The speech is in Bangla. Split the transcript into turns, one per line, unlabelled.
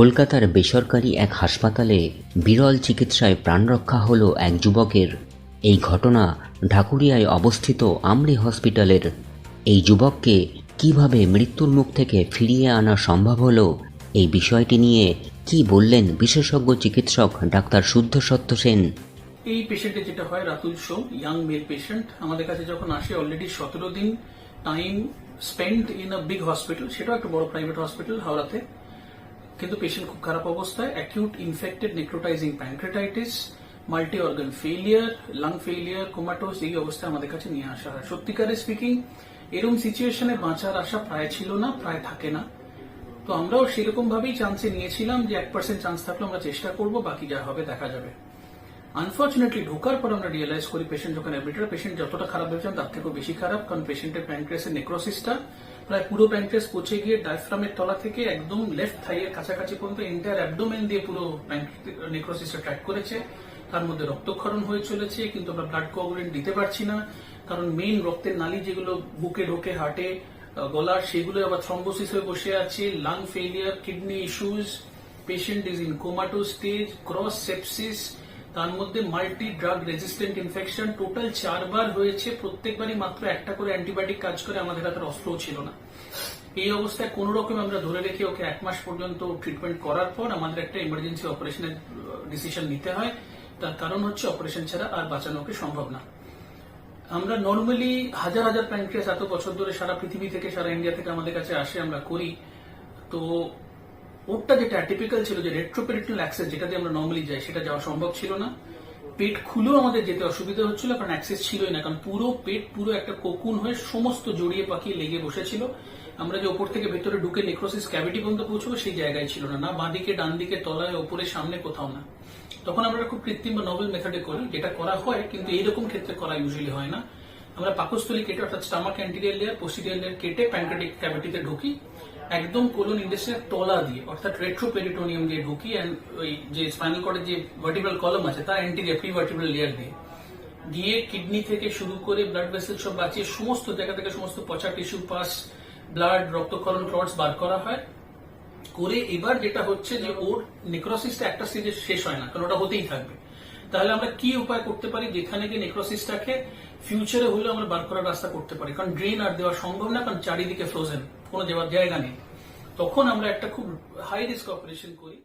কলকাতার বেসরকারি এক হাসপাতালে বিরল চিকিৎসায় প্রাণ রক্ষা হলো এক যুবকের। এই ঘটনা ঢাকুরিয়ায় অবস্থিত আমরি হসপিটালের। এই যুবককে কীভাবে মৃত্যুর মুখ থেকে ফিরিয়ে আনা সম্ভব হলো, এই বিষয়টি নিয়ে কি বললেন বিশেষজ্ঞ চিকিৎসক ডাক্তার শুদ্ধ সত্য সেন?
এই পেশেন্টে যেটা হয়, Ratul so young male patient আমাদের কাছে যখন আসে অলরেডি সতেরো দিন time spend in a big hospital সেটাও একটা বড় প্রাইভেট হসপিটাল হাওড়াতে। কিন্তু পেশেন্ট খুব খারাপ অবস্থায় acute infected necrotizing pancreatitis multi organ failure lung failure comatose এই অবস্থায় আমাদের কাছে নিয়ে আসা হয়। সত্যিকারে স্পিকিং এরকম সিচুয়েশনে বাঁচার আশা প্রায় ছিল না, প্রায় থাকে না। তো আমরাও সেরকম ভাবেই চান্সে নিয়েছিলাম যে এক পার্সেন্ট চান্স থাকলে আমরা চেষ্টা করব, বাকি যা হবে দেখা যাবে। আনফর্চুনেটলি ঢোকার পর আমরা রিয়েলাইজ করি পেশেন্ট যখন অ্যাডমিটেড পেশেন্ট যতটা খারাপ হয়েছেন তার থেকেও বেশি খারাপ। কারণ পেশেন্টের প্যানক্রিয়াসের নেক্রোসিসটা প্রায় পুরো প্যানক্রিয়াস পচে গিয়ে ডায়াফ্রামের তলা থেকে একদম লেফট থাইয়ের কাছাকাছি পর্যন্ত এন্টায়ার অ্যাবডোমেন দিয়ে পুরো নেক্রোসিসটা ট্র্যাক করেছে। তার মধ্যে রক্তক্ষরণ হয়ে চলেছে, কিন্তু আমরা ব্লাড কোঅগুলেন্ট দিতে পারছি না। কারণ মেইন রক্তের নালী যেগুলো বুকে ঢোকে, হার্টে গলার সেগুলো আবার থ্রম্বোসিস হয়ে বসে আছে। Lung failure kidney issues patient is in comatose stage cross sepsis তার মধ্যে multi drug resistant infection total চারবার হয়েছে, প্রত্যেকবারই মাত্র একটা করে অ্যান্টিবায়োটিক কাজ করে, আমাদের হাতে অস্ত্রও ছিল না। এই অবস্থায় কোন রকম আমরা ধরে রেখে ওকে এক মাস পর্যন্ত ট্রিটমেন্ট করার পর আমাদের একটা ইমার্জেন্সি অপারেশনের ডিসিশন নিতে হয়। তার কারণ হচ্ছে অপারেশন ছাড়া আর বাঁচানোকে সম্ভব না। আমরা নর্মালি হাজার হাজার প্যানক্রিয়াস এত বছর ধরে সারা পৃথিবী থেকে, সারা ইন্ডিয়া থেকে আমাদের কাছে আসে, আমরা করি। তো ওরটা যেটা টিপিক্যাল ছিল যে রেট্রোপেরিটাল অ্যাক্সেস যেটা দিয়ে আমরা নর্মালি যাই, সেটা যাওয়া সম্ভব ছিল না। পেট খুলেও আমাদের যেতে অসুবিধা হচ্ছিল, কারণ অ্যাক্সেস ছিলই না, কারণ পুরো পেট, পুরো একটা কোকুন হয়ে সমস্ত জড়িয়ে পাখি লেগে বসেছিল। আমরা যে ওপর থেকে ভেতরে ঢুকে নেক্রোসিস ক্যাভিটি পর্যন্ত পৌঁছবো সেই জায়গায় ছিল না না বাঁদিকে ডান দিকে তলায়, ওপরে, সামনে কোথাও না। তখন আমরা খুব কৃত্রিম বা নভেল মেথডে করি, যেটা করা হয়, কিন্তু এইরকম ক্ষেত্রে করা ইউজুয়ালি হয় না। আমরা পাকস্থলী কেটে, অর্থাৎ stomach anterior layer posterior layer কেটে প্যানক্রেটিক ক্যাভিটিতে ঢুকি, একদম কোলন ইন্ডাস্ট্রিয়াল তলা দিয়ে, অর্থাাৎ রেট্রোপেরিটোনিয়াম দিয়ে ঢুকি অ্যান্ড ওই যে স্পাইনাল কর্ডের যে ভার্টিব্রাল কলম আছে, তার অ্যান্টিরিয়ার প্রি ভার্টিব্রাল লেয়ার দিয়ে গিয়ে কিডনি থেকে শুরু করে ব্লাড ভেসেল সব বাঁচিয়ে সমস্ত জায়গা থেকে সমস্ত পচা টিস্যু পাস ব্লাড রক্তকরণ ক্লটস বার করা হয়। করে এবার যেটা হচ্ছে যে ওর নেক্রোসিসটা একটা স্টেজে শেষ হয় না, কারণ ওটা হতেই থাকবে। তাহলে আমরা কি উপায় করতে পারি যেখানে গিয়ে নেক্রোসিসটাকে ফিউচারে হলেও আমরা বার করার রাস্তা করতে পারি? কারণ ড্রেন আর দেওয়া সম্ভব না, কারণ চারিদিকে ফ্রোজেন কোনো দেওয়ার জায়গা নেই। তখন আমরা একটা খুব হাই রিস্ক অপারেশন করি।